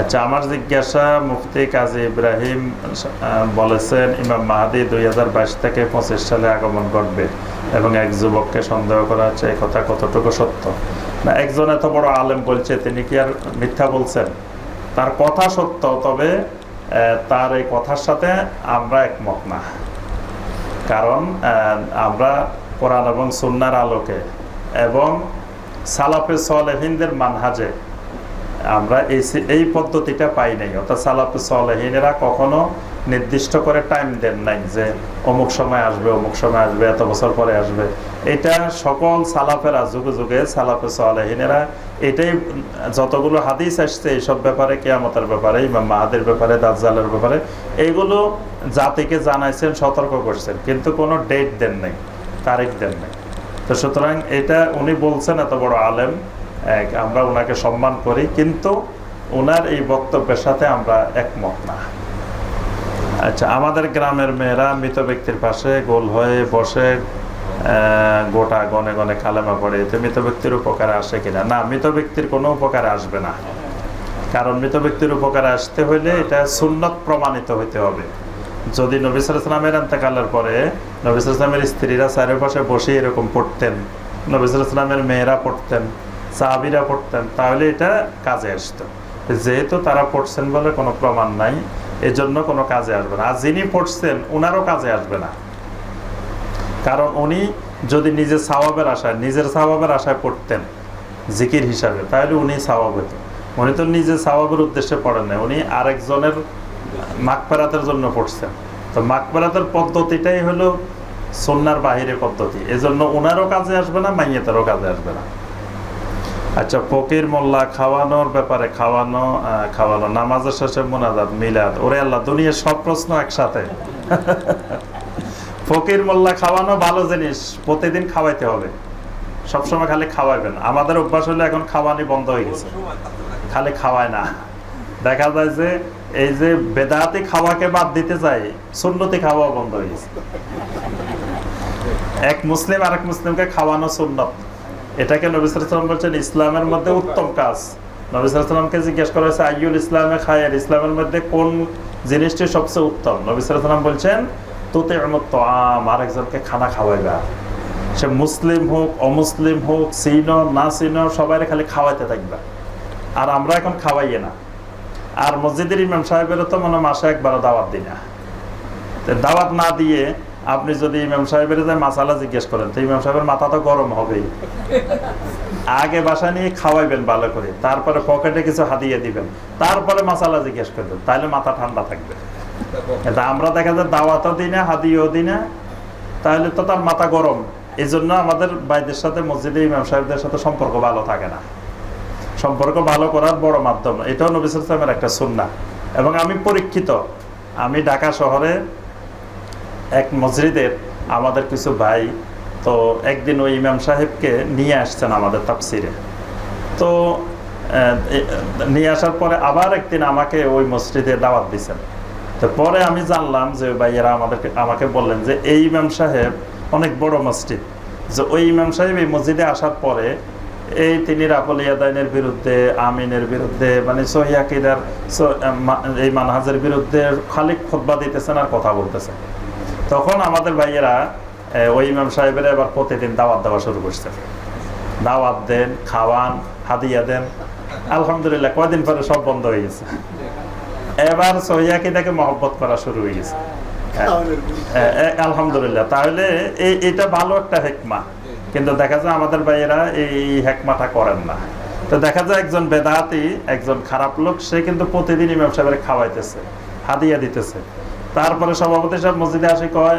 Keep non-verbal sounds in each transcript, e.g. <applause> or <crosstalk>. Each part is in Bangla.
আচ্ছা আমার জিজ্ঞাসা মুফতি কাজী ইব্রাহিম বলেছেন, ইমাম মাহাদি দুই হাজার বাইশ থেকে পঁচিশ সালে আগমন ঘটবে এবং এক যুবককে সন্দেহ করা হচ্ছে, এই কথা কতটুকু সত্য? না, একজন এত বড় আলেম বলছে, তিনি কি আর মিথ্যা বলছেন? তার কথা সত্য, তবে তার এই কথার সাথে আমরা একমত না। কারণ আমরা কোরআন এবং সুন্নার আলোকে এবং সালাফে সলেহিনদের মানহাজে আমরা এই এই পদ্ধতিটা পাই নাই। অর্থাৎ সালাফে সলেহিনেরা কখনো নির্দিষ্ট করে টাইম দেন নাই যে অমুক সময় আসবে, অমুক সময় আসবে, এত বছর পরে আসবে। এটা সকল সালাফেরা যুগে যুগে সালাফে সলেহিনেরা এটাই যতগুলো হাদিস আসছে এইসব ব্যাপারে, কেয়ামতের ব্যাপারে, ইমাম মাহাদের ব্যাপারে, দাজ্জালের ব্যাপারে এইগুলো জাতিকে জানাইছেন, সতর্ক করছেন, কিন্তু কোনো ডেট দেন নাই, তারিখ দেন নাই। তো সুতরাং এটা উনি বলছেন, এত বড় আলেম আমরা ওনাকে সম্মান করি, কিন্তু ওনার এই বক্তব্যের সাথে আমরা একমত না। আচ্ছা আমাদের গ্রামের মেয়েরা মৃত ব্যক্তির পাশে গোল হয়ে বসে গোটা গনে গনে কালেমা পড়ে, এতে মৃত ব্যক্তির উপকারে আসে কিনা? না, মৃত ব্যক্তির কোনো উপকারে আসবে না। কারণ মৃত ব্যক্তির উপকারে আসতে হইলে এটা সুন্নত প্রমাণিত হইতে হবে। যদি নবিসামের এন্তেকালের পরে নবিসামের স্ত্রীরা চারিপাশে বসে এরকম পড়তেন নবিসামের মেয়েরা পড়তেন সাহাবিরা পড়তেন, তাহলে এটা কাজে আসতো। যেহেতু তারা পড়ছেন বলে কোনো প্রমাণ নাই, এজন্য কোনো কাজে আসবে না। আর যিনি পড়ছেন ওনারও কাজে আসবে না। কারণ উনি যদি নিজের স্বভাবের আশায়, নিজের স্বভাবের আশায় পড়তেন, জিকির হিসাবে, তাহলে উনি স্বভাব হতো উনি তো নিজের স্বভাবের উদ্দেশ্যে পড়েন না উনি আরেকজনের মাকপেরাতের জন্য পড়ছেন। তো মাকপেরাতের পদ্ধতিটাই হলো সন্ন্যার বাহিরে পদ্ধতি। এজন্য ওনারও কাজে আসবে না, মাইয়েতেরও কাজে আসবে না। আচ্ছা ফকির মোল্লা খাওয়ানোর ব্যাপারে খাওয়ানো খাওয়ানো, নামাজের শেষে মোনাজাত, মিলাদ, ওরে আল্লাহ, দুনিয়ার সব প্রশ্ন একসাথে। <laughs> ফকির মোল্লা খাওয়ানো ভালো জিনিস, প্রতিদিন খাওয়াইতে হবে। সবসময় খালি খাওয়াইবেন। আমাদের অভ্যাস হলে এখন খাওয়ানি বন্ধ হয়ে গেছে। খালি খাওয়ায় না। দেখা যায় যে এই যে বেদাতি খাওয়াকে বাদ দিতে চাই সুন্নতি খাওয়া বন্ধ হয়ে গেছে। এক মুসলিম আরেক মুসলিমকে খাওয়ানো সুন্নত। এটাকে নবিসাম বলছেন ইসলামের মধ্যে উত্তম কাজ। নবিসামকে জিজ্ঞেস করা হয়েছে, আইয়ুল ইসলামে খায়ের? ইসলামের মধ্যে কোন জিনিসটি সবচেয়ে উত্তম? নবিসাম বলছেন তোতে তো আম আরেকজনকে খানা খাওয়াইবা। সে মুসলিম হোক, অমুসলিম হোক চিনো না চিনো সবাই খালি খাওয়াইতে থাকবা। আর আমরা এখন খাওয়াইয়ে না। আর মসজিদের ইমাম সাহেবেরও তো মনে মাসে একবারও দাওয়াত দিই না। দাওয়াত না দিয়ে আপনি যদি ইমাম সাহেবের যে মাসালা জিজ্ঞেস করেন, তো ইমাম সাহেবের মাথা তো গরম হবেই। আগে বাসা নিয়ে খাওয়াইবেন ভালো করে, তারপরে পকেটে কিছু হাতিয়ে দিবেন, তারপরে মাসালা জিজ্ঞেস করবেন তাহলে মাথা ঠান্ডা থাকবে। আমরা দেখা যায় দাওয়াতও দিই না, হাদিও দিই না তাহলে তো তার মাথা গরম। এই জন্য আমাদের ভাইদের সাথে মসজিদে ইমাম সাহেবদের সাথে সম্পর্ক ভালো থাকে না। সম্পর্ক ভালো করার বড় মাধ্যম, এটাও নবিসের একটা সুন্না এবং আমি পরীক্ষিত, আমি ঢাকা শহরে এক মসজিদের আমাদের কিছু ভাই তো একদিন ওই ইমাম সাহেবকে নিয়ে আসছেন আমাদের তাপসিরে তো নিয়ে আসার পরে আবার একদিন আমাকে ওই মসজিদে দাওয়াত দিয়েছেন তো পরে আমি জানলাম যে ভাইয়েরা আমাদেরকে, আমাকে বললেন যে এই ইমাম সাহেব অনেক বড় মসজিদ। যে ওই ইমাম সাহেব এই মসজিদে আসার পরে এই তিনি রাফল ইয়াদাইনের বিরুদ্ধে, আমিনের বিরুদ্ধে মানে সহিয়াকিদার এই মানহাজের বিরুদ্ধে খালি খোদবা দিতেছেন আর কথা বলতেছেন। তখন আমাদের ভাইয়েরা ওই ইমাম সাহেবের এবার প্রতিদিন দাওয়াত দেওয়া শুরু করছে। দাওয়াত দেন, খাওয়ান, হাদিয়া দেন। আলহামদুলিল্লাহ, কয়দিন পরে সব বন্ধ হয়ে গেছে। এবার সহিয়াকিদাকে মহব্বত করা শুরু হয়ে গেছে। আলহামদুলিল্লাহ। তাহলে এই এটা ভালো একটা হেকমা। কিন্তু দেখা যায় আমাদের ভাইয়েরা এই হেকমাটা করেন না। তো দেখা যায় একজন বেদাতি, একজন খারাপ লোক, সে কিন্তু প্রতিদিন ইমাম সাহেবের খাওয়াইতেছে, হাদিয়া দিতেছে। তারপরে সভাপতি সাহেব মসজিদে আসে, কয়,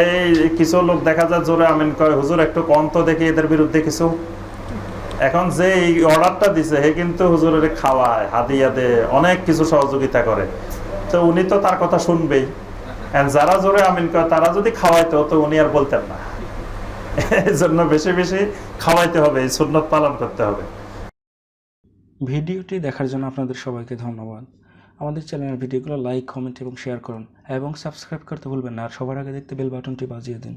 এই কিছু লোক দেখা যায় জোরে আমিন কয়, হুজুর একটু কন্ত দেখি এদের বিরুদ্ধে কিছু। এখন যে এই অর্ডারটা দিছে, হে কিন্তু হুজুরের খাওয়ায়, হাদিয়া দে, অনেক কিছু সহযোগিতা করে। তো উনি তো তার কথা শুনবেই। যারা জোরে আমিন করে তারা যদি খাওয়াইতো, তো উনি আর বলতেন না। এই জন্য বেশি বেশি খাওয়াইতে হবে, এই সুন্নত পালন করতে হবে। ভিডিওটি দেখার জন্য আপনাদের সবাইকে ধন্যবাদ। আমাদের চ্যানেলের ভিডিওগুলো লাইক কমেন্ট এবং শেয়ার করুন। এবং সাবস্ক্রাইব করতে ভুলবেন না আর সবার আগে দেখতে বেল বাটনটি বাজিয়ে দিন।